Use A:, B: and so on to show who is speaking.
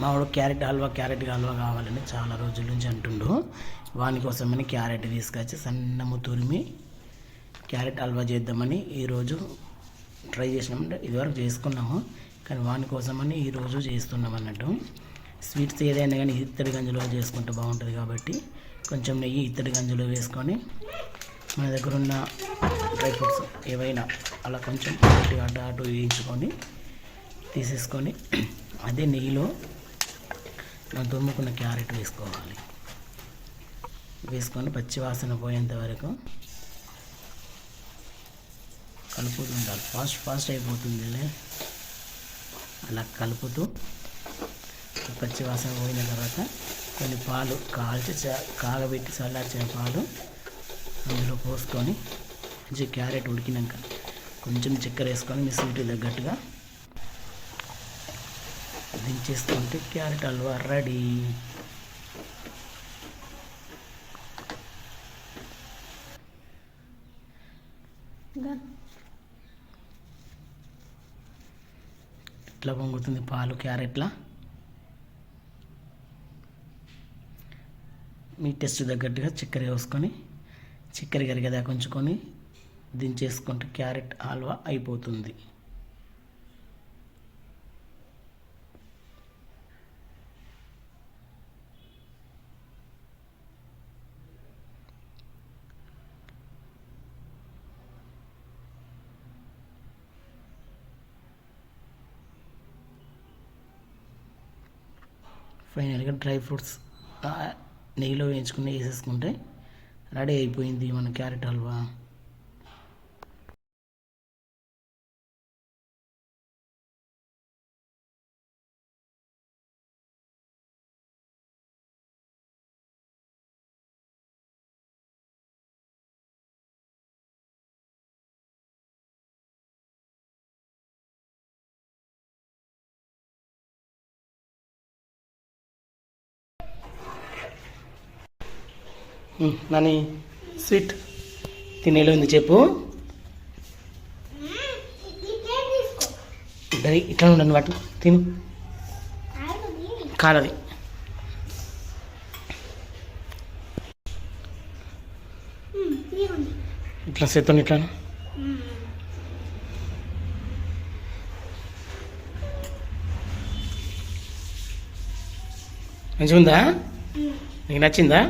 A: మావాడు carrot halwa carrot halwa కావాలని చాలా రోజుల నుంచి అంటుండు. వాని కోసమని క్యారెట్ తీసుకొచ్చి సన్నము తురిమి క్యారెట్ హల్వా చేద్దామని ఈరోజు ట్రై చేసినాం అంటే ఇదివరకు చేసుకున్నాము. కానీ వాని కోసమని ఈరోజు చేస్తున్నాం అన్నట్టు. స్వీట్స్ ఏదైనా కానీ ఇత్తడి గంజలో చేసుకుంటే బాగుంటుంది కాబట్టి కొంచెం నెయ్యి ఇత్తడి గంజలో వేసుకొని మన దగ్గర ఉన్న డ్రై ఫ్రూట్స్ ఏవైనా అలా కొంచెం అటు అటు వేయించుకొని తీసేసుకొని అదే నెయ్యిలో మనం దుమ్ముకున్న క్యారెట్ వేసుకోవాలి. వేసుకొని పచ్చివాసన పోయేంత వరకు కలుపుతూ ఉండాలి ఫాస్ట్ ఫాస్ట్ అయిపోతుంది అలా కలుపుతూ పచ్చివాసన పోయిన తర్వాత కొన్ని పాలు కాల్చి కాగబెట్టి చల్లార్చిన పాలు అందులో పోసుకొని మంచి క్యారెట్ ఉడికినాక కొంచెం చక్కెర వేసుకొని మీ స్వీట్ తగ్గట్టుగా దించేసుకుంటే క్యారెట్ హల్వా రెడీ. ఇట్లా పొంగుతుంది పాలు క్యారెట్లా? మీ టెస్ట్ తగ్గట్టుగా చక్కెర వేసుకొని చక్కెర కరిగేదాకా ఉంచుకొని దించేసుకుంటే క్యారెట్ హల్వా అయిపోతుంది. ఫైనల్గా డ్రై ఫ్రూట్స్ నెయ్యిలో వేయించుకుని వేసేసుకుంటే రెడీ అయిపోయింది మన క్యారెట్ హల్వా. నాని స్వీట్. తినేలో ఉంది చెప్పు. ఇద్దరి ఇట్లా ఉండండి వాటి తిను. కాలది ఇట్లా చేస్తాను ఇట్లా మంచిగా ఉందా నీకు నచ్చిందా?